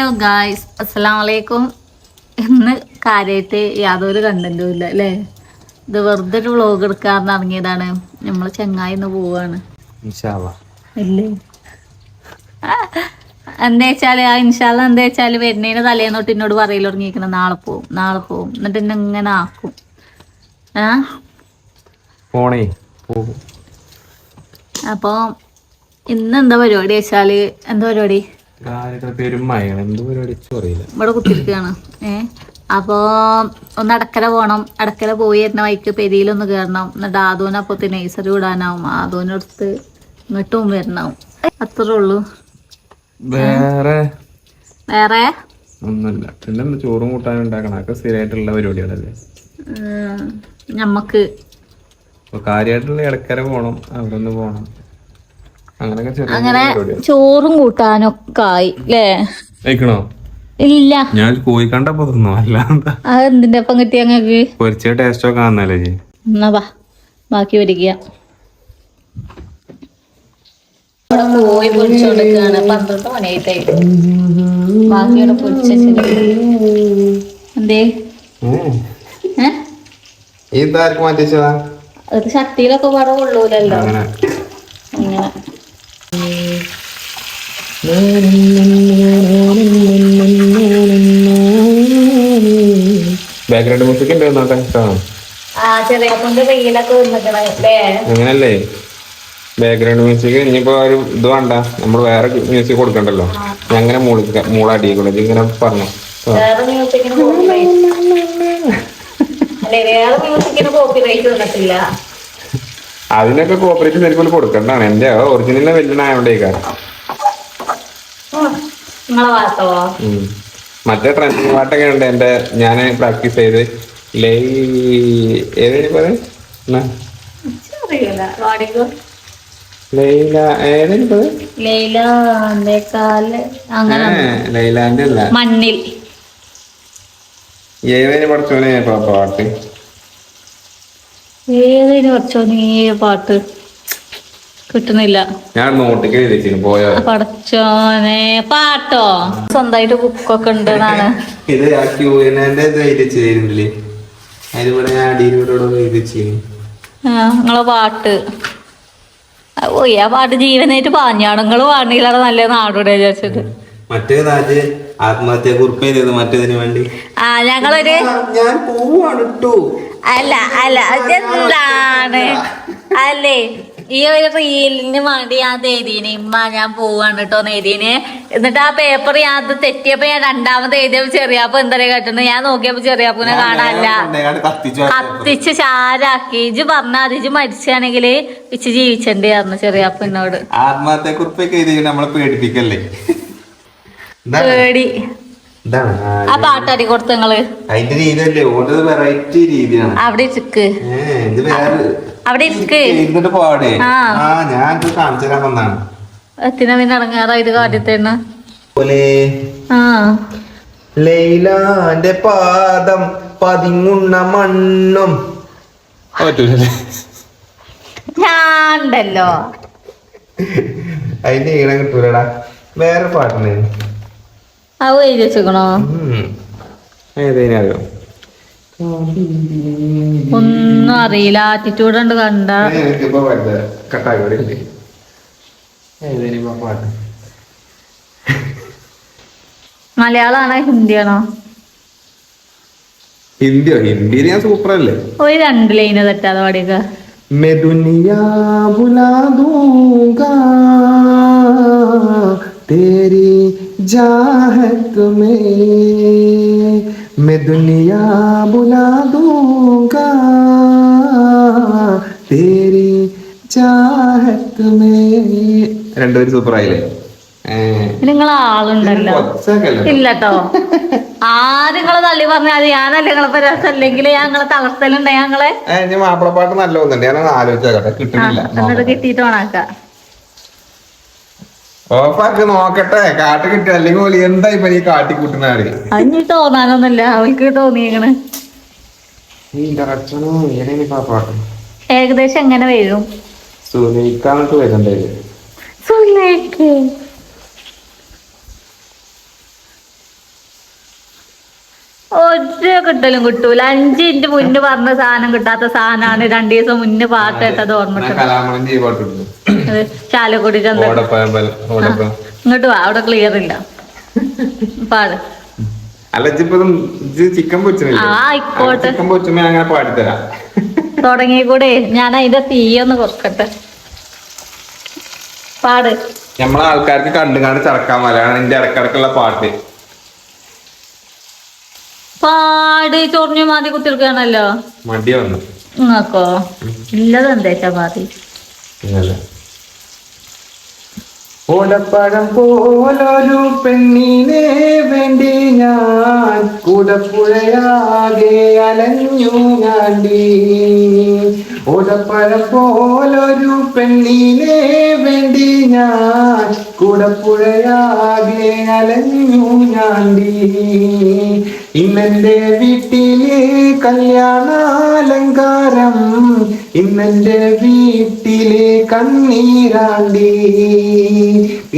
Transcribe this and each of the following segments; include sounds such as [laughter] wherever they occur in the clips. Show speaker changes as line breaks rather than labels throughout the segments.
Hello guys അസ്സലാം വലൈക്കും ഇന്ന് കാര്യമായിട്ട് യാതൊരു കണ്ടന്റും ഇല്ല അല്ലേ? ഇത് വെറുതെ ഒരു വ്ളോഗ് എടുക്കാറെന്ന് ഇറങ്ങിയതാണ്. നമ്മൾ ചെങ്ങായി ഇന്ന് പോവാണ്. ഇല്ലേ? എന്താ വെച്ചാൽ ആ ഇൻഷാല്ല എന്താ വെച്ചാൽ വരുന്നതിന് തലേന്ന് തൊട്ട് എന്നോട് പറയൽ തുടങ്ങിയിരിക്കണം നാളെ പോവും നാളെ പോവും. എന്നിട്ട് എന്നെ ഇങ്ങനെ ആക്കും. ആ?
പോണേ പോകും
അപ്പോൾ ഇന്ന് എന്താ പരിപാടി വെച്ചാൽ? എന്താ പരിപാടി? ഇവിടെ ഏ? അപ്പോ ഒന്ന് അടക്കര പോണം. അടക്കര പോയി വരുന്ന വൈക്ക് പെരിയിലൊന്ന് കയറണം എന്നിട്ട് ആദൂനെ അപ്പത്തെ നഴ്സറി വിടാനാവും. ആദൂനെടുത്ത് ഇങ്ങോട്ടും വരണാവും. അത്രേ ഉള്ളൂ.
വേറെ?
വേറെ?
ഒന്നുമില്ല. പിന്നെ ചോറും കൂട്ടാനും ഉണ്ടാക്കണം. അതൊക്കെ സ്ഥിരമായിട്ടുള്ള പരിപാടികളല്ലേ?
ഞമ്മക്ക്.
അപ്പൊ കാര്യമായിട്ടുള്ള ഇടക്കര പോണം. അവിടെ ഒന്ന് പോണം.
അങ്ങനെ ചോറും കൂട്ടാനൊക്കെ ആയി അല്ലേ ഇല്ല.
ഞാൻ കോഴി കണ്ടപ്പോ തിന്നു അല്ല എന്താ
അത് എന്തിന്റെ ഒപ്പം കിട്ടിയ ഞങ്ങക്ക്
പൊരിച്ച ടേസ്റ്റ് ഒക്കെ ആണെന്നല്ലേ
എന്നാ വാ ബാക്കി വരിക കോഴി പൊരിച്ചോണ്ടിരിക്കാണ് പന്ത്രണ്ട് മണിയായിട്ടായി ബാക്കി ഇവിടെ പൊരിച്ച എന്തേ? ഏ?
ഈ ഇതാർക്ക് മാറ്റിച്ചതാ
അത് ശക്തിയിലൊക്കെ പടം കൊള്ളൂലല്ലോ.
അങ്ങനെ. ബാക്ക്ഗ്രൗണ്ട് മ്യൂസിക് ഉണ്ട്
വന്നിക്കണേ അല്ലേ
അങ്ങനല്ലേ? ബാക്ക്ഗ്രൗണ്ട് മ്യൂസിക് ഇനിയിപ്പോ ഒരു ഇത് വേണ്ട. നമ്മൾ വേറെ മ്യൂസിക് കൊടുക്കണ്ടല്ലോ. ഞാൻ അങ്ങനെ മൂളിക്ക മൂളടിക്കൂടെ ഇങ്ങനെ പറഞ്ഞു. അതിനൊക്കെ കോപ്പറേറ്റ് കൊടുക്കണ്ടാണ് എന്റെ ഒറിജിനലിനെ
നിങ്ങളെ ഭാഗത്തോ
മറ്റേ ട്രെൻഡിങ് പാട്ടൊക്കെ ഉണ്ട് എന്റെ ഞാൻ പ്രാക്ടീസ് ചെയ്ത് ലൈ പറയും അല്ല.
മണ്ണിൽ.
പഠിച്ചോനെ പാട്ട്?
ഏതിന് പാട്ട്? കിട്ടുന്നില്ല.
ഞാൻ നോട്ടിക്ക് എഴുതിച്ചിരുന്നു പോയോ?
പടച്ചോനെ പാട്ടോ? സ്വന്തമായിട്ട് ബുക്കൊക്കെ ഉണ്ട് എന്നാണ് [laughs]
ഇത് ആ ക്യൂവിനെ എഴുതിച്ചിരുന്നില്ലേ അതിലൂടെ ഞാൻ അടിയിലൂടെ എഴുതിച്ചിരുന്നു
ആ, നിങ്ങളെ പാട്ട്. ഓ ആ പാട്ട് ജീവനായിട്ട് പാഞ്ഞാണ്. നിങ്ങൾ പാടിയില്ലാതെ നല്ല നാടോടെ വിചാരിച്ചിട്ട്
മറ്റേ നാട് ആത്മഹത്യ കുറിപ്പ് എഴുതിയത് മറ്റേതിന് വേണ്ടി.
ആ ഞങ്ങളൊരു
ഞാൻ പോവാണ്
അല്ല അല്ല അല്ലേ ഈ ഒരു റീലിന് വേണ്ടി ഞാൻ എഴുതിന് ഇമ്മ ഞാൻ പോവാണ് കേട്ടോ എഴുതിന് എന്നിട്ട് ആ പേപ്പർ ഞാൻ അത് തെറ്റിയപ്പോ ഞാൻ രണ്ടാമത് എഴുതിയപ്പോ ചെറിയപ്പോ എന്താ കേട്ടോ ഞാൻ നോക്കിയപ്പോ ചെറിയപ്പൂനെ കാണാനില്ല.
കത്തിച്ചു
ചാരാക്കി. ഇജ് പറഞ്ഞ അത് ഇജ് മരിച്ചാണെങ്കിൽ ഇച്ച് ജീവിച്ചണ്ട് പറഞ്ഞു ചെറിയപ്പനോട്
ആത്മഹത്യ കുറിപ്പൊക്കെ നമ്മളെ പേടിപ്പിക്കല്ലേ?
പേടി.
ആ,
പാട്ടാടി കൊടുത്തു നിങ്ങൾ?
അതിന്റെ രീതിയല്ലേ? ഓരോ വെറൈറ്റി രീതിയാണ്.
അവിടെ
ചിക്ക്
അവിടെ ഇരിക്ക്.
ഇരുന്നിട്ട് പാടേ
ആ.
ഞാൻ കാണിച്ചു തരാൻ വന്നാണ്.
എത്തിനാ പിന്നെ ഇറങ്ങാറായത് കാട്ടിത്തന്നെ
പോലെ.
ആ.
ലൈലാന്റെ പാദം പതിങ്ങുന്ന മണ്ണും.
ഞാണ്ടല്ലോ.
അതിന്റെ ഈണം കിട്ടൂലടാ. വേറെ പാട്ടിന്.
അത് എഴുതി വെച്ചേക്കണോ?
ഏതേനും അറിയോ?
ഒന്നും അറിയില്ല ആറ്റിറ്റ്യൂഡ് ഉണ്ട് കണ്ട
എനിക്കിപ്പോ വരുന്നത് കട്ടാക്കി ഇവിടെ ഉണ്ട് ഏതേനും ഇപ്പൊ പാട്ട്
മലയാളമാണോ ഹിന്ദിയാണോ
ഹിന്ദിയോ ഹിന്ദിയിൽ ഞാൻ സൂപ്പർ അല്ലേ
ഒരു രണ്ട് ലൈന് തെറ്റാതെ പാടിയൊക്കെ
मैं दुनिया बुला दूंगा तेरी चाहत में मैं दुनिया बुला दूंगा तेरी चाहत में രണ്ടുപേരും സൂപ്പർ ആയില്ലേ
നിങ്ങൾ ആളുണ്ടല്ലോ ഇല്ലട്ടോ [laughs] ആരും നിങ്ങളെ തള്ളി പറഞ്ഞാൽ ഞാനല്ല നിങ്ങളെ രസമല്ലെങ്കിൽ ഞാൻ നിങ്ങളെ തളർത്തലുണ്ട് ഞങ്ങളെ
ഞാൻ മാപ്പിളപ്പാട്ട് നല്ല ഒന്നുണ്ട് ഞാൻ ആലോചിച്ചേക്കട്ടെ കിട്ടുന്നില്ല
എന്നിട്ട് കിട്ടിയിട്ട് വേണാക്ക
ഓഫാക്ക് നോക്കട്ടെ. കാട്ട് കിട്ടുക. അല്ലെങ്കിൽ ഓൽ എന്താ ഇപ്പൊ നീ കാട്ടി കൂട്ടുന്നാൽ
അഞ്ഞി തോന്നാനൊന്നുമില്ല. അവൾക്ക് തോന്നിയേക്കണ്. ഏകദേശം എങ്ങനെ വരും?
സുനീക്കാന്നിട്ട് വരുന്നുണ്ട്.
സുലേക്ക് ഒരു കിട്ടലും കിട്ടൂല. അഞ്ച് മുന്ന് മുന്നേ പറഞ്ഞ സാധനം കിട്ടാത്ത സാധനമാണ് രണ്ടു ദിവസം മുന്നേ പാട്ട് കേട്ടത് ഓർമ്മ ചാലക്കുടി ചന്ത. ഇങ്ങോട്ട് വാ അവിടെ ക്ലിയർ ഇല്ല. പാട്.
ചിക്കൻ
ആയിക്കോട്ടെ. തുടങ്ങിക്കൂടെ. ഞാൻ അതിന്റെ തീയൊന്ന് കുറക്കട്ടെ പാട്.
നമ്മളെ ആൾക്കാർക്ക് കണ്ടു കണ്ട് ചടക്കാൻ എന്റെ ഇടക്കിടക്കുള്ള പാട്ട്.
പാട് ചൊറിഞ്ഞു മാതി കുത്തിയെടുക്കുകയാണല്ലോ
മടി വന്നു.
നോക്കോ ഇല്ലത് എന്താ ചപ്പാത്തി
ഓലപ്പഴം പോലൊരു പെണ്ണിനെ വേണ്ടി ഞാൻ കൂടപ്പുഴയാകെ അലഞ്ഞു ഞാണ്ടി. ഓലപ്പഴം പോലൊരു പെണ്ണിനെ വേണ്ടി ഞാൻ കൂടപ്പുഴയാകെ അലഞ്ഞു ഞാണ്ടി. ഇന്നെന്റെ വീട്ടിലെ കല്യാണാലങ്കാരം ഇന്നെന്റെ വീട്ടിലെ കണ്ണീരാണ്ടി.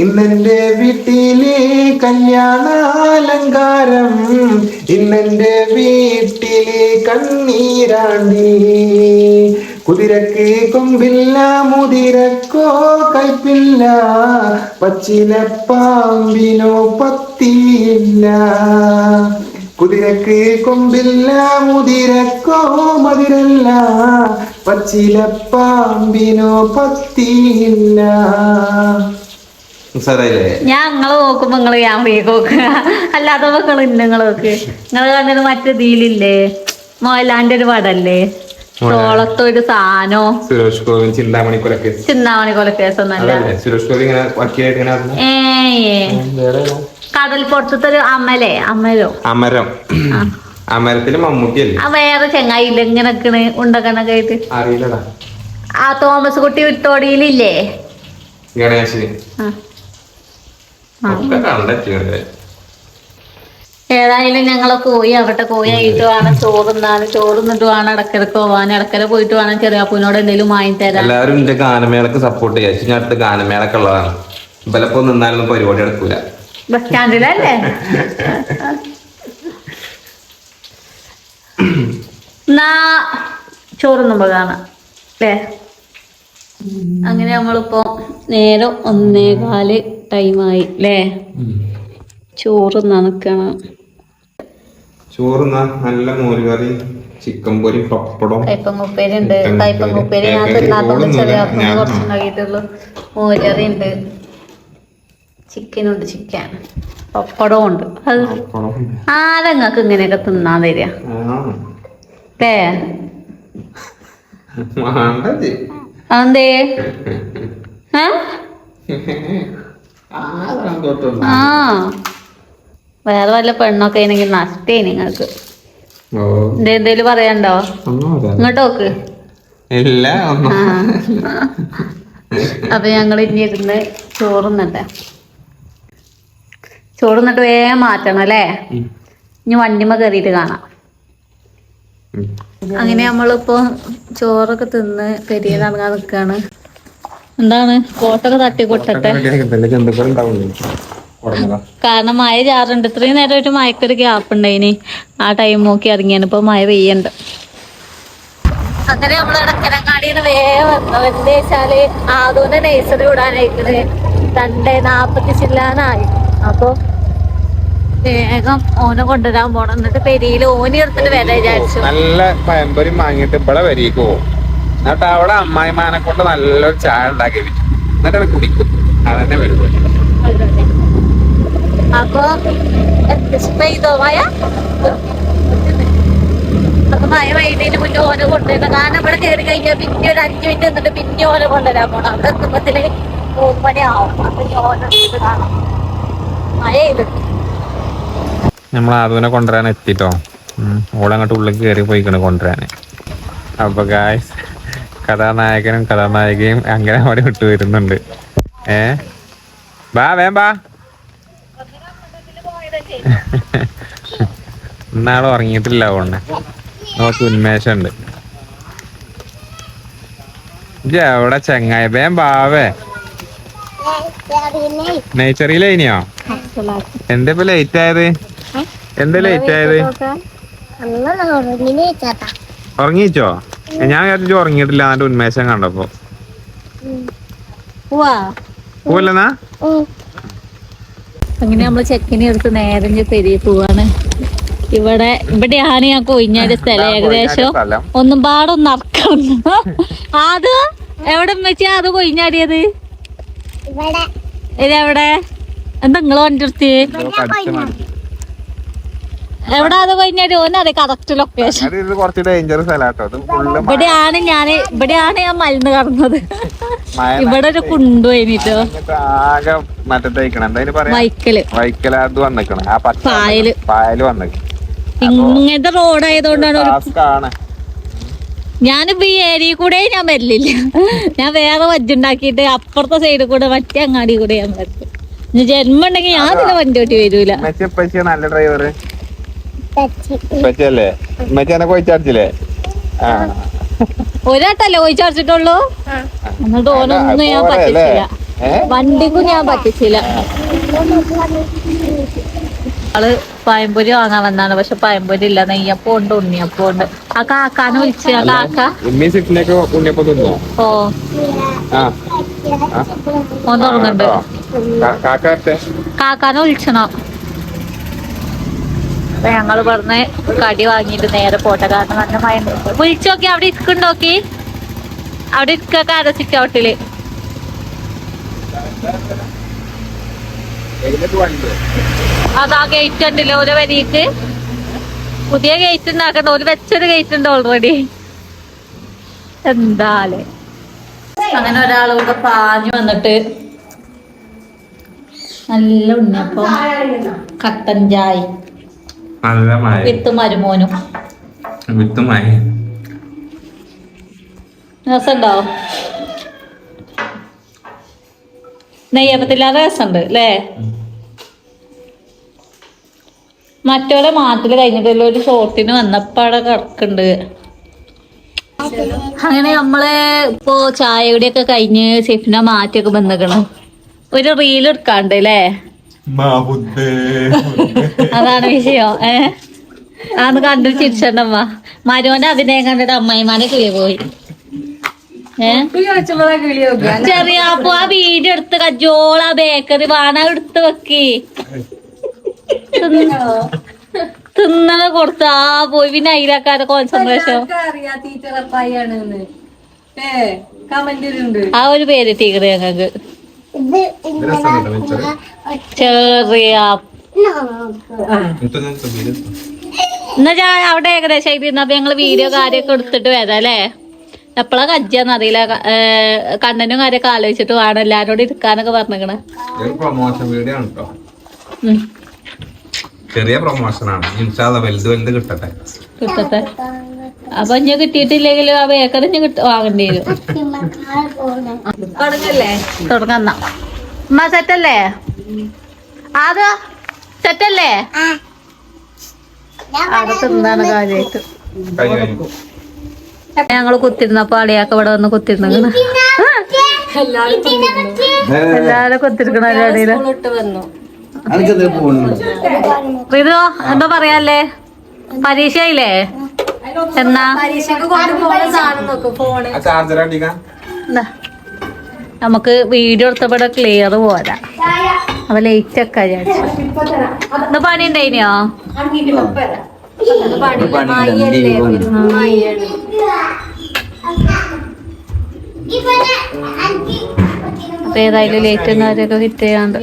ഇന്നെന്റെ വീട്ടിലെ കല്യാണാലങ്കാരം ഇന്നെന്റെ വീട്ടിലെ കണ്ണീരാണ്ടി. കുതിരക്ക് കൊമ്പില്ല മുതിരക്കോ കൈപ്പില്ല പച്ചിലപ്പാമ്പിനോ പത്തിയില്ല. കുതിരക്ക് കൊമ്പില്ല മുതിരക്കോ മതിരല്ല പച്ചില പാമ്പിനോ പത്തിയില്ല
ഞാൻ നിങ്ങൾ നോക്കുമ്പോ നിങ്ങൾ ഞാൻ വേഗം നോക്കുക അല്ലാതെ നിങ്ങൾ നിങ്ങളൊക്കെ നോക്ക്. നിങ്ങൾ കണ്ടത് മറ്റേ ദീലില്ലേ മോഹൻലാലിന്റെ ഒരു പടല്ലേ? തോളത്തൊരു സാനോ
സുരേഷ് ഗോപി കൊലക്കേസ്
ചിന്താമണി കൊലക്കേസ്
ഒന്നല്ല സുരേഷ് ഗോപി ഇങ്ങനെ വക്കീലായിട്ട് ഇങ്ങനെ നടന്നു.
ഏ ഒരു അമലേ അമരോ.
അമരം അമരത്തിൽ മമ്മൂട്ടിയല്ലേ?
ആ വേറെ ചെങ്ങായില്ല ഇങ്ങനെ നിക്കണ് ഉണ്ടക്കണൊക്കെ ആയിട്ട്.
അറിയില്ലടാ.
ആ തോമസ് കുട്ടി വിട്ടോടിയിലില്ലേ?
ഗണേശന്. കണ്ടെത്തിയത്
ഏതായാലും ഞങ്ങളെ പോയി അവിടെ പോയി ആയിട്ട് വേണം ചോറുന്നാണ് ചോറുന്നിട്ട് വേണം ഇടക്കിടക്ക് പോവാൻ ഇടക്കര പോയിട്ട് വേണം ചെറിയാപ്പൂനോട് എന്തെങ്കിലും വാങ്ങി തരാം
എല്ലാവരും എന്റെ ഗാനമേളക്ക് സപ്പോർട്ട് ചെയ്യാം. അടുത്ത ഗാനമേളക്ക് ഉള്ളതാണ്. ഇവലപ്പോ നിന്നാലൊന്നും പരിപാടി എടുക്കൂല
ബസ് സ്റ്റാൻഡിലല്ലേ എന്നാ ചോറൊന്നും കാണാം അല്ലേ അങ്ങനെ നമ്മളിപ്പോ നേരം ഒന്നേകാൽ ടൈമായി അല്ലേ ചോറ് നനക്കണം
ചോറ് നല്ല മോരുകറി ചിക്കൻ പൊരി പപ്പടം
കൈപ്പങ്ങുപ്പേരി ഉണ്ട്
കൈപ്പങ്ങ
കൈപ്പങ്ങുപ്പേരി ഞാൻ. തിന്നാത്തോണ്ട് ചെറിയ മോരറി ഉണ്ട് ചിക്കൻ ഉണ്ട് ചിക്കൻ. പപ്പടവും ഉണ്ട്. അത് ആരങ്ങൾക്ക് ഇങ്ങനെയൊക്കെ തിന്നാൻ തരിക അതെന്തേ? ആ. വേറെ വല്ല പെണ്ണൊക്കെ ആണെങ്കിൽ നഷ്ടേ നിങ്ങൾക്ക്. എന്തേലും പറയണ്ടോ ഇങ്ങോട്ട് നോക്ക്.
ഇല്ല
അപ്പൊ ഞങ്ങൾ ഇനി ഇരുന്ന് ചോറുന്നട്ടെ ചോറുന്നിട്ട് വേഗം മാറ്റണം അല്ലേ? ഇനി വണ്ടിമ കയറിയിട്ട് കാണാം. അങ്ങനെ നമ്മളിപ്പോ ചോറൊക്കെ തിന്ന് പെരിയ നടങ്ങാൻ നിക്കാണ്. എന്താണ്? കോട്ടൊക്കെ
തട്ടി കൊട്ടട്ടെ
കാരണം മഴ ചാറുണ്ട്. ഇത്രയും നേരം ഒരു മയക്കൊരു ഗ്യാപ്പ് ഉണ്ടായിനി. ആ ടൈം നോക്കി ഇറങ്ങിയാണ്. ഇപ്പൊ മഴ പെയ്യണ്ട്. അങ്ങനെ നമ്മൾ ഇടക്കരങ്ങാടിന്ന് വേഗം വന്നു. എന്താ വെച്ചാൽ ആദൂനെ നഴ്സറി വിടാനായിട്ട് രണ്ടേ നാപ്പത്തി ചില്ലാനായി. അപ്പൊ വേഗം ഓനെ കൊണ്ടുവരാൻ പോണം. എന്നിട്ട് പെരിയിൽ ഓനി എടുത്തിട്ട് വരാൻ വിചാരിച്ചു.
നല്ല പയമ്പരി വാങ്ങിയിട്ട് ഇവിടെ വരീക്കോ പോകും എന്നിട്ട് അവിടെ അമ്മായിമാനെ കൊണ്ട് നല്ലൊരു ചായ ഉണ്ടാക്കി വെച്ചു. എന്നിട്ട് കുടിക്കും. അതന്നെ തന്നെ
അപ്പൊ പെയ്തോ മഴ? അപ്പൊ മഴ പെയ്തതിന് മുന്നേ ഓനെ കൊണ്ടുവരണം കാരണം ഇവിടെ കയറി കഴിഞ്ഞാൽ പിന്നെ ഒരു അഞ്ചു മിനിറ്റ് നിന്നിട്ട് പിന്നെ ഓനെ കൊണ്ടുവരാൻ പോണം. അവിടെ എത്തുമ്പത്തിൽ മൂന്ന് മണിയാവും. അപ്പൊ ഓനെ കാണാം. മഴ ചെയ്ത്
നമ്മൾ ആദുവിനെ കൊണ്ടുവരാൻ എത്തിട്ടോ. ഓളങ്ങോട്ട് ഉള്ളിൽ കയറി പോയിക്കണ് കൊണ്ടുവരാൻ അപ്പൊ ഗായ്സ് കഥാനായകനും കഥാനായികയും അങ്ങനെ അവിടെ വിട്ടു വരുന്നുണ്ട്. ഏ? ബാ വേം ബാ. [laughs] ഇന്നാളെ ഉറങ്ങിയിട്ടില്ല ഓണ്ണെ നോക്ക് ഉന്മേഷമുണ്ട്. എവിടെ ചെങ്ങായ? വേം ബാവേ നേച്ചറിയിലേനിയോ എന്താ ഇപ്പൊ ലേറ്റ് ആയത്? എന്താ ലേറ്റ് ആയത്? ഉറങ്ങിച്ചോ ഞാൻ വിചാരിച്ചു ഉറങ്ങിയിട്ടില്ല അതിന്റെ ഉന്മേഷം കണ്ടപ്പോ.
പോവാ
പോവല്ലെന്നാ?
അങ്ങനെ നമ്മൾ ചെക്കിനെ എടുത്ത് നേരം പെരിയ പോവാണ്. ഇവിടെ ഇവിടെയാണ് ഞാൻ കൊയിഞ്ഞാടിയ [laughs] സ്ഥലം ഏകദേശം. ഒന്നും പാടൊന്നും അറക്കണം [laughs] അത് എവിടെ വെച്ചാ അത് കൊയിഞ്ഞാടിയത് ഇതെവിടെ എന്താ നിങ്ങൾ വണ്ടി എവിടെ അത് കറക്റ്റ് ലൊക്കേഷൻ
കുറച്ച് ഡേഞ്ചർ
ഇവിടെയാണ് ഞാൻ ഇവിടെയാണ് ഞാൻ മരുന്ന് കടന്നത് ഇവിടെ ഒരു കുണ്ടു കഴിഞ്ഞിട്ടോ
നനഞ്ഞിട്ട് ആകെ മറ്റേ പറയാ?
വൈക്കൽ.
വൈക്കല അത് വന്നിക്കണ്. ആ
പായൽ.
പായൽ വന്നിക്കണ്.
ഇങ്ങനത്തെ റോഡായതുകൊണ്ടാണ് ഞാനിപ്പോ ഈ ഏരിയ കൂടെ ഞാൻ വരില്ല ഞാൻ വേറെ വജ്ജുണ്ടാക്കിയിട്ട് അപ്പുറത്തെ സൈഡിൽ കൂടെ മറ്റേ അങ്ങാടി കൂടെ ഞാൻ വരും. ഇനി ജന്മം ഉണ്ടെങ്കിൽ ഞാൻ വണ്ടി ഓട്ടി വരൂല.
നല്ല ഡ്രൈവർ ഉമ്മച്ചി എന്നെ കൊയിച്ചടിച്ചില്ലേ ആ.
ഒരാട്ടല്ലേ പോയി ചാർച്ചിട്ടുള്ളൂ എന്നിട്ട് ഓനൊന്നും ഞാൻ പറ്റിച്ചില്ല? വണ്ടിക്കും ഞാൻ പറ്റിച്ചില്ല. ആൾ പായംപൊരി വാങ്ങാൻ വന്നാണ് പക്ഷെ പായംപൊരി ഇല്ല. നെയ്യപ്പം ഉണ്ട് ഉണ്ണിയപ്പം ഉണ്ട് ആ കാക്കാനെ വിളിച്ച് ആ കാക്ക? ഓ.
ആ.
ഓൻ തുടങ്ങുന്നുണ്ട്. കാക്കാനെ വിളിച്ചണോ. അപ്പൊ ഞങ്ങൾ പറഞ്ഞ് കടി വാങ്ങിയിട്ട് നേരെ പോട്ടെ. കാരണം നല്ല മഴ വിളിച്ചു നോക്കി അവിടെ ഇരിക്കുണ്ടോക്കി അവിടെ ഇരിക്കൊക്കെ സിറ്റ്
ഔട്ടിൽ
അതാ ഗേറ്റ് ഉണ്ടല്ലോ ഒരു വരിക്ക് പുതിയ ഗേറ്റ് ഉണ്ടാക്കണ്ട ഒരു വെച്ചൊരു ഗേറ്റ് ഉണ്ട് ഓൾറെഡി എന്താലേ? അങ്ങനെ ഒരാളൂടെ പാഞ്ഞു വന്നിട്ട് നല്ല ഉണ്ണിയപ്പം കട്ടൻ ചായ.
നല്ല മഴ
വിത്ത് മരുമോനും.
വിത്ത് മഴ
രസമുണ്ടോ നെയ്യപ്പത്തില്ലാതെ രസമുണ്ട് അല്ലേ മറ്റോലെ മാട്ടിൽ കഴിഞ്ഞിട്ടല്ലോ ഒരു ഷോർട്ടിന് വന്നപ്പാടെ കിടക്കുന്നുണ്ട് അങ്ങനെ നമ്മൾ ഇപ്പോ ചായ കൂടിയൊക്കെ കഴിഞ്ഞ് സിഫിന മാറ്റിയൊക്കെ വന്നിക്കണം. ഒരു റീൽ എടുക്കാണ്ട് അല്ലേ അതാണ് വിഷയം. ഏ? അന്ന് കണ്ടു ചിരിച്ചണ്ടമ്മ മരുവന്റെ അഭിനയം കണ്ടിട്ട് അമ്മായിമാരെ കിളി പോയി. ചെറിയ അപ്പൊ ആ വീഡിയോ എടുത്ത് കജോള ബേക്കറി വാണ എടുത്ത് വെക്കി. തിന്നണ കൊടുത്ത് ആ പോയി. പിന്നെ അയിലാക്കാരെ കോൺസെൻട്രേഷൻ ആ ഒരു പേര് ടീക്കറ് ഞങ്ങക്ക്. ചെറിയ എന്നാ ഞാൻ അവിടെ ഏകദേശം അപ്പൊ ഞങ്ങൾ വീഡിയോ കാര്യമൊക്കെ എടുത്തിട്ട് വരാം അല്ലേ? എപ്പോഴാ കജ്ജാന്ന് അറിയില്ല. കണ്ണനും കാര്യമൊക്കെ ആലോചിച്ചിട്ട് വേണം എല്ലാരോടും ഇരിക്കാനൊക്കെ പറഞ്ഞേക്കണേ.
പ്രൊമോഷൻ വീഡിയോ ആണ് കേട്ടോ ചെറിയ പ്രൊമോഷൻ ആണ്. വലുത് വലുത് കിട്ടട്ടെ.
കിട്ടട്ടെ. അപ്പൊ ഇഞ്ഞ കിട്ടിയിട്ടില്ലെങ്കിൽ ആ ബേക്കറി ഇഞ്ഞ വാങ്ങേണ്ടി വരും. തുടങ്ങാം ഉമ്മ സെറ്റല്ലേ? അത് സെറ്റല്ലേ? അവിടെ തിന്നാണ് കാര്യമായിട്ട് ഞങ്ങൾ കുത്തിരുന്നപ്പോ അളിയാക്ക ഇവിടെ വന്ന് കുത്തിരുന്നു എല്ലാരും കുത്തിരിക്കണ ഇടയിൽ ഇത് എന്താ പറയാല്ലേ? പരീക്ഷയില്ലേ എന്നാ?
ആ ചാർജർ അടിക്കാം.
നമുക്ക് വീഡിയോ എടുത്തപ്പോടെ ക്ലിയർ പോരാ. അപ്പൊ ലേറ്റ് ഒക്കെ ഇന്ന് പണി ഉണ്ടായിനോ അപ്പൊ ഏതായാലും ലേറ്റ് എന്നവരൊക്കെ ഹിറ്റ് ചെയ്യാണ്ട്.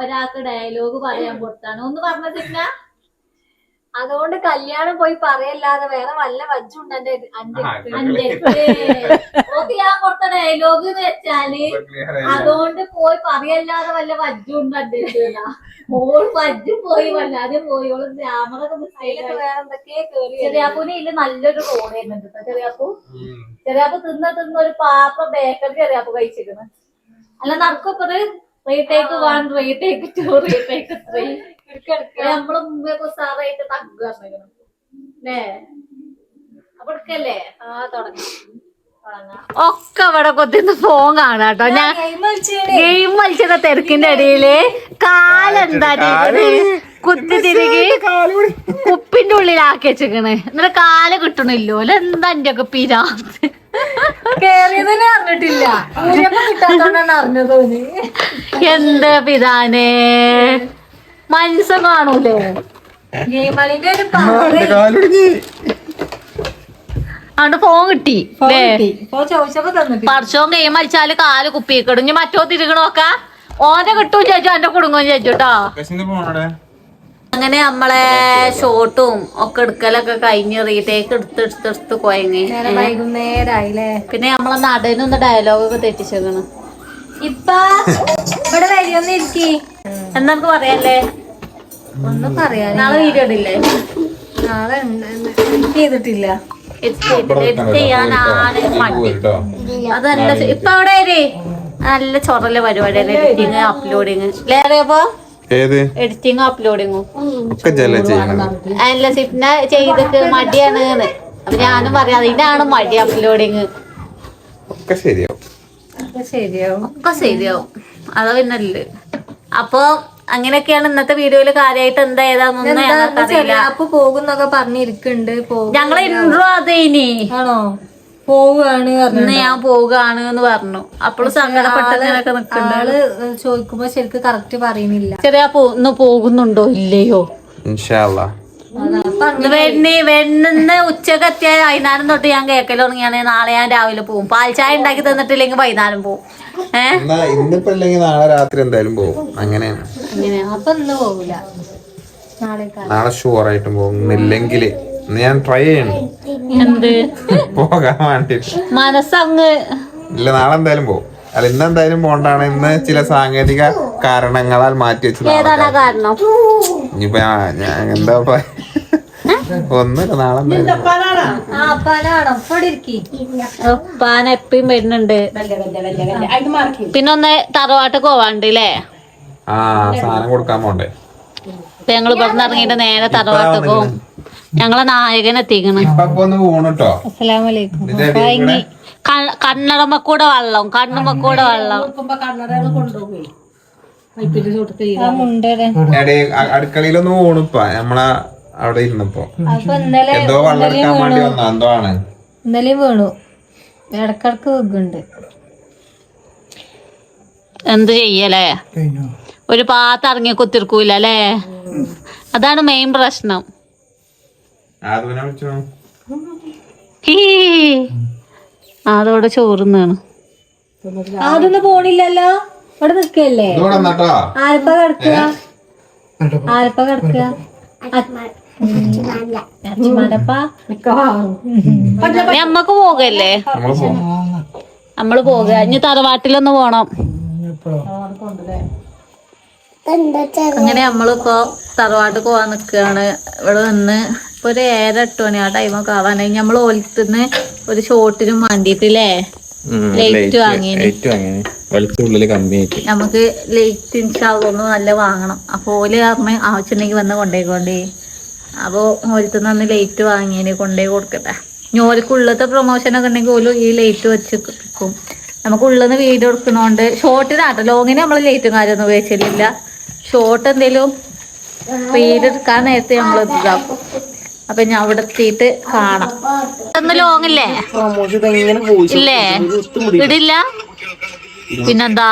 ഒരാൾക്ക് ഡയലോഗ് പറയാൻ കൊടുത്താണ്. ഒന്ന് പറഞ്ഞിട്ടില്ല
അതുകൊണ്ട് കല്യാണം പോയി പറയല്ലാതെ വേറെ വല്ല വജ്ജുണ്ട് എന്റെ
ഓക്ക് ഞാൻ കൊടുത്ത ഡയലോഗ് എന്ന് വെച്ചാൽ അതുകൊണ്ട് പോയി പറയല്ലാതെ വല്ല വജ്ജുണ്ട് അടുത്ത് ഓൾ വജ്ജ് പോയി വല്ലാതെ പോയി. ഓൾ ഗ്രാമറൊക്കെ
അതിലൊക്കെ വേറെ എന്തൊക്കെയാ കേറി
ചെറിയാപ്പൂന് ഇല്ല നല്ലൊരു റോഡ് കേട്ടോ. ചെറിയാപ്പൂ. ചെറിയാപ്പൂ തിന്ന തിന്ന ഒരു പാപ്പ ബേക്കറി ചെറിയാപ്പൂ കഴിച്ചിരുന്നു അല്ല നടക്കപ്പത് retake one retake two retake three നമ്മൾ മുമ്പേ സാറായിട്ട് തഗ്ഗു പറഞ്ഞിരുന്നു അല്ലേ അപ്പൊ എടുക്കല്ലേ
ആ തുടങ്ങി.
ഒക്കെ ഇവിടെ കൊത്തിന്ന് ഫോൺ കാണാട്ടോ. ഞാൻ ഗെയിം കളിച്ചത് തിരക്കിന്റെ ഇടയിൽ. കാലെന്താ കുത്തി തിരികെ കുപ്പിന്റെ ഉള്ളിലാക്കി വെച്ചിക്കണ് എന്നിട്ട് കാൽ കിട്ടണില്ലോ? എന്താ എന്റെ ഒക്കെ പിരാന്ത്?
കേറിയതിനെ അറിഞ്ഞിട്ടില്ല. ഊരിയപ്പോ കിട്ടാത്തോണ്ടാണ് അറിഞ്ഞത് ഓന്.
എന്ത് പിതാനേ മനസ്സം കാണൂലേ? അതുകൊണ്ട് ഫോൺ കിട്ടി പറിച്ചോൻ ഗെയിം കളിച്ചാൽ കാൽ കുപ്പിക്കിടും ഇനി മറ്റോ തിരികണോക്ക ഓന്റെ കിട്ടും ചേച്ചു എന്റെ കുടുങ്ങും ചേച്ചു കേട്ടോ അങ്ങനെ നമ്മളെ ഷോട്ടും ഒക്കെ എടുക്കലൊക്കെ കഴിഞ്ഞ് റീടേക്ക് എടുത്ത് എടുത്ത് എടുത്ത് കൊയങ്ങി.
നേരെ വൈകുന്നേരായില്ലേ?
പിന്നെ നമ്മളെ നടനൊന്ന് ഡയലോഗ് ഒക്കെ തെറ്റിച്ചേക്കണ്.
ഇപ്പ ഇവിടെ വരിയൊന്നും ഇരിക്കി
എന്നാ നമുക്ക് പറയല്ലേ?
ഒന്നും പറയാ
നാളെ വീഡിയോ ഇടില്ലേ?
നാളെ ചെയ്തിട്ടില്ല.
എഡിറ്റ് ചെയ്യാനാണ് മടി. അതല്ല ഇപ്പൊ അവിടെ വരെ? നല്ല ചൊറല പരിപാടി എഡിറ്റിങ് അപ്ലോഡിങ് ലേറിയപ്പോ
ഏത്?
എഡിറ്റിങ് അപ്ലോഡിങ്ങും അല്ല സിപ്ന ചെയ്തിട്ട് മടിയാണ്. അപ്പൊ ഞാനും പറയാം അതിനാണ് മടി അപ്ലോഡിങ്
ഒക്കെ ശരിയാവും.
ഒക്കെ ശരിയാവും. അതാ പിന്നല്ലേ. അപ്പൊ അങ്ങനെയൊക്കെയാണ് ഇന്നത്തെ വീഡിയോയിൽ കാര്യമായിട്ട് എന്താ ഏതാന്നൊന്നും
അപ്പൊ പോകുന്നൊക്കെ പറഞ്ഞിരിക്കുന്നുണ്ട് പോകും
ഞങ്ങളെ ഇൻട്രോ അതേ ഇനി.
ആണോ? പോവുകയാണ്
ഇന്ന് ഞാൻ പോവുകയാണ് എന്ന് പറഞ്ഞു. അപ്പോൾ സങ്കടപ്പെട്ടതിനൊക്കെ നിൽക്കുന്നുണ്ട്
ആൾ ചോദിക്കുമ്പോ ശരിക്കും കറക്റ്റ് പറയുന്നില്ല.
ചെറിയ ഇന്ന് പോകുന്നുണ്ടോ ഇല്ലയോ?
ഇൻഷാല്ലാ
വെണ്ണി വെണ്ണിന്ന് ഉച്ചയ്ക്ക് എത്തിയ വൈകുന്നേരം തൊട്ട് ഞാൻ കേക്കൽ തുടങ്ങിയാണ്. നാളെ ഞാൻ രാവിലെ പോവും. പാൽച്ചായ ചായ ഉണ്ടാക്കി തന്നിട്ടില്ലെങ്കിൽ വൈകുന്നേരം
പോവും. ഇന്നിപ്പോ അല്ലെങ്കിൽ നാളെ രാത്രി എന്തായാലും പോകും
അങ്ങനെ
അപ്പൊ ഇന്ന് പോവില്ല നാളെ
നാളെ ഷുവർ ആയിട്ടും ഇന്ന് ഞാൻ ട്രൈ ചെയ്യണം.
എന്ത്?
പോകാൻ വേണ്ടിട്ട്.
മനസ്സങ്ങ്.
ഇല്ല നാളെ എന്തായാലും പോകും അല്ല ഇന്ന് എന്തായാലും പോണ്ടാണ് ഇന്ന് ചില സാങ്കേതിക കാരണങ്ങളാൽ മാറ്റി
വെച്ചതാണ് കാരണം?
ഇനിയിപ്പോ എന്താ ഒന്നുമില്ല നാളെ
പാൻ എപ്പയും വരുന്നുണ്ട്. പിന്നെ ഒന്ന് തറവാട്ട് പോവാണ്ട്
ആ സാധനം കൊടുക്കാൻ പോണ്ടേ?
ഇപ്പൊ ഞങ്ങൾ ഇവിടുന്ന് ഇറങ്ങിയിട്ട് നേരെ തറവാട്ട് പോവും ഞങ്ങളെ നായകൻ എത്തിക്കണ്.
അസ്സലാമലൈക്കും
കണ്ണടമ്മ കൂടെ വെള്ളം കണ്ണുമ്മ കൂടെ വെള്ളം.
അടുക്കളയിലൊന്നും പോണിപ്പ നമ്മളെ അവിടെ ഇരുന്നപ്പോ. എന്തോ വെള്ളം എടുക്കാൻ വേണ്ടി വന്ന എന്തോ ആണ്.
ഇന്നലെയും വീണു. ഇടക്കിടക്ക് വെക്കുന്നുണ്ട്
എന്ത് ചെയ്യലേ? ഒരു പാത്ത് ഇറങ്ങി കുത്തിർക്കൂല അല്ലേ? അതാണ് മെയിൻ പ്രശ്നം. ഹീ. അതോടെ ചോറുന്നാണ്.
അതൊന്നും പോണില്ലല്ലോ? ഇവിടെ നിക്കല്ലേ ആൽപ്പ കിടക്കുക. ആരപ്പ കിടക്കുക.
നമ്മക്ക് പോകല്ലേ?
നമ്മൾ പോക.
ഇനി തറവാട്ടിലൊന്ന് പോണം. അങ്ങനെ നമ്മളിപ്പോ തറവാട്ട് പോവാൻ നിക്കാണ്. ഇവിടെ നിന്ന് ഇപ്പൊ ഒരു ഏഴര എട്ട് മണി ആ ടൈമൊക്കെ ആവാനായി നമ്മൾ ഓലത്തുനിന്ന് ഒരു ഷോട്ടിനും വേണ്ടിട്ടില്ലേ? ലൈറ്റ്
കമ്മിയായിട്ട്
നമുക്ക് ലൈറ്റ് ഇൻഷാള്ളൊന്ന് നല്ല വാങ്ങണം. അപ്പൊ ഓൽ പറഞ്ഞ് ആവശ്യമുണ്ടെങ്കിൽ വന്ന് കൊണ്ടേക്കൊണ്ടേ അപ്പോൾ ഓലത്തുനിന്ന് അന്ന് ലൈറ്റ് വാങ്ങിയതിന് കൊണ്ടുപോയി കൊടുക്കട്ടെ. ഇനി ഉള്ളത്തെ പ്രൊമോഷൻ പ്രൊമോഷനൊക്കെ ഉണ്ടെങ്കിൽ ഓൽ ഈ ലൈറ്റ് വെച്ച് വെക്കും. നമുക്ക് ഉള്ളത് വീഡിയോ എടുക്കണോണ്ട് ഷോർട്ടിനാട്ടോ ലോങ്ങിന് നമ്മൾ ലൈറ്റും കാര്യമൊന്നും ഉപയോഗിച്ചിട്ടില്ല. ഷോർട്ട് എന്തെങ്കിലും വീട് എടുക്കാൻ നേരത്തെ നമ്മൾ ഇതാക്കും. അപ്പൊ ഞാൻ അവിടെ എത്തിയിട്ട് കാണാം. ഒന്ന് അല്ലേ ഇല്ലേ? ഇടില്ല? പിന്നെന്താ?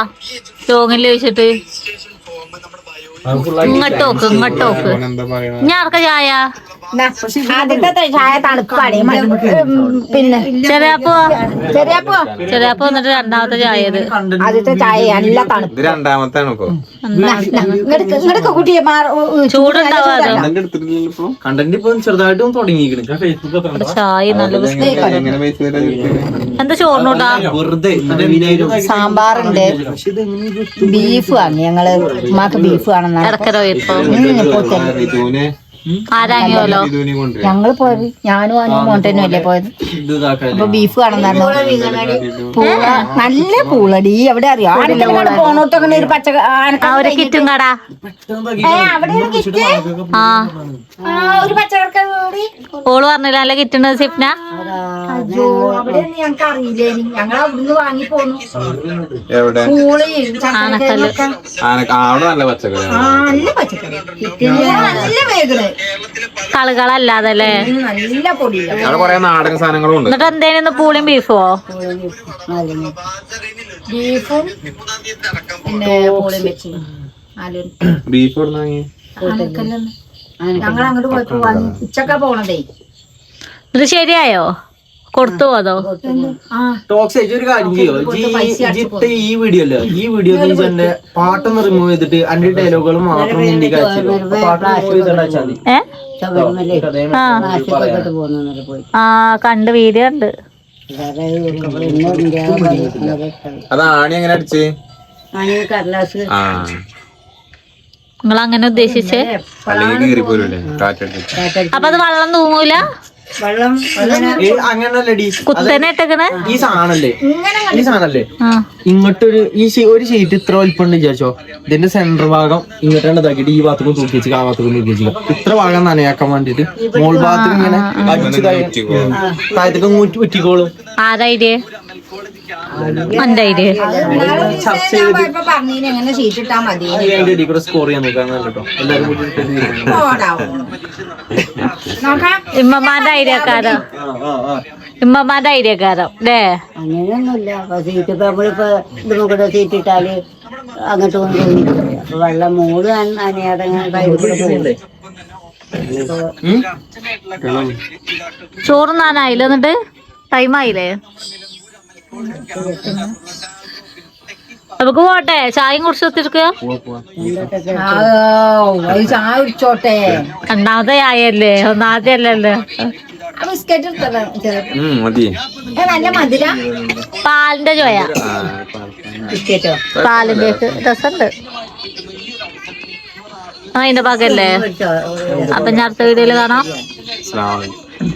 ലോങ്ങിൽ ചോദിച്ചിട്ട്? ഇങ്ങോട്ട് നോക്ക് ഇങ്ങോട്ട് നോക്ക്.
എന്താ പറയണ?
ഞാൻ ആർക്ക ചായ?
ആദ്യത്തെ ചായ തണുപ്പാണ് പിന്നെ
ചെറിയപ്പോ
ചെറിയപ്പോ?
ചെറിയപ്പോ എന്നിട്ട് രണ്ടാമത്തെ ചായ ഇത്.
ആദ്യത്തെ ചായ നല്ല തണുപ്പ്.
രണ്ടാമത്തെ ഇപ്പൊ
കുട്ടിയെ
ഇപ്പൊ.
ചായ എന്താ ചോറിനോട്ടാ?
സാമ്പാറുണ്ട്. ബീഫ് വാങ്ങി. ഞങ്ങൾ ഉമ്മാക്ക് ബീഫ് വേണമെന്നാണ്
ഇടക്കരോ പോയപ്പോ
ഞങ്ങൾ പോയത് ഞാനും അനു മോണ്ടനും അല്ലേ പോയത്? അപ്പൊ ബീഫ് കാണുന്നു പൂള. നല്ല പൂളടി. എവിടെ അറിയാം? പോണോട്ടൊക്കെ ഒരു പച്ച
ആ ഒരു കിറ്റും? കടാ ആ
ഒരു പച്ചക്കറി
ഓൾ പറഞ്ഞില്ല നല്ല കിറ്റുണ്ട് സിപ്ന
ഞങ്ങൾക്ക് അറിയില്ലേ ഞങ്ങൾ അവിടുന്ന് വാങ്ങി പോന്നു.
നല്ല പച്ചക്കറി
ആ നല്ല പച്ചക്കറി നല്ല വേഗണ്
കളുകളല്ലാതെ അല്ലേ
നല്ല
അവിടെ കൊറേ നാടൻ സാധനങ്ങളും ഉണ്ട്.
എന്നിട്ട് എന്തേലും പൂളിയും ബീഫോ
ബീഫും പിന്നെ പൂളയും വെച്ചു. ആലൂരും
ബീഫ് എവിടെ വാങ്ങി
ഞങ്ങൾ അങ്ങോട്ട് പോയപ്പോ ഉച്ചക്ക പോണതേ.
ഇത് ശരിയായോ? കൊടുത്തു അതോ?
ആ.
ടോക്സ് ഒരു കാര്യം ചെയ്യോ? ജി- ജിത്ത് ഈ വീഡിയോ അല്ലേ ഈ വീഡിയോ എന്റെ പാട്ടൊന്ന് റിമൂവ് ചെയ്തിട്ട് അന്റെ ഡയലോഗുകൾ മാത്രം അയച്ചു പാട്ട് റിമൂവ് മതി
ആ കണ്ട് വീഡിയോ ഉണ്ട്
അത് ആണി എങ്ങനെ അടിച്ച്?
നിങ്ങൾ അങ്ങനെ ഉദ്ദേശിച്ചേ? അപ്പൊ അത് വെള്ളം തൂങ്ങൂല?
വെള്ളം
അങ്ങനല്ലടി ഈ സാധനല്ലേ? ഈ സാധനല്ലേ? ഇങ്ങോട്ടൊരു ഈ ഒരു ഷീറ്റ് ഇത്ര വലിപ്പം വിചാരിച്ചോ? ഇതിന്റെ സെന്റർ ഭാഗം ഇങ്ങോട്ടാണ് ഇതാക്കിയിട്ട് ഈ ഭാഗത്തേക്ക് തൂക്കി വെച്ചിട്ട് ആ ഭാഗത്തേക്ക് തൂക്കി വെച്ചിട്ട് ഇത്ര ഭാഗം നനയാക്കാൻ വേണ്ടിട്ട് മോൾ ഭാഗത്തും ഇങ്ങനെ അടിച്ച് താഴത്തേക്ക് ഊറ്റി ഉറ്റിക്കോളും
ആരാ ഐഡിയ
പറഞ്ഞിന് എങ്ങനെ ഷീറ്റ് ഇട്ടാ മതി
സ്കോർ ചെയ്യാൻ എല്ലാരും
ഐഡിയക്കാരോ? ഐഡിയക്കാരോ അല്ലേ
അങ്ങനെയൊന്നുമില്ല. അപ്പൊ സീറ്റ് ഇപ്പൊ നമ്മളിപ്പോ ഇതുകൂടെ സീറ്റ് ഇട്ടാൽ അങ്ങോട്ട് കൊണ്ടുപോയി അപ്പൊ വെള്ളം മൂട് അനയാതെ കയ്യിൽ കൂടെ
ചോറ് നാനായില്ല എന്നിട്ട്? ടൈം ആയില്ലേ? നമുക്ക് പോട്ടെ ചായയും കുറിച്ച് ഒത്തിരിക്കുക
ചായ കുടിച്ചോട്ടെ.
രണ്ടാമത്തെ ആയല്ലേ ഒന്നാമത്തെ അല്ലല്ലോ.
ബിസ്ക്കറ്റ് നല്ല മധുര.
പാലിന്റെ ചോയ.
ബിസ്ക്കറ്റോ?
പാലിന്റെ രസമുണ്ട്. ആ അതിന്റെ ഭാഗല്ലേ? അപ്പൊ ഞാൻ അടുത്ത വീഡിയോയിൽ കാണാം.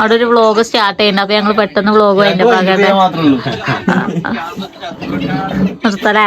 അവിടെ ഒരു വ്ളോഗ് സ്റ്റാർട്ട് ചെയ്യണ്ട. അപ്പൊ ഞങ്ങൾ പെട്ടെന്ന് വ്ളോഗ് അതിന്റെ ഭാഗമായിട്ട് നിർത്തലേ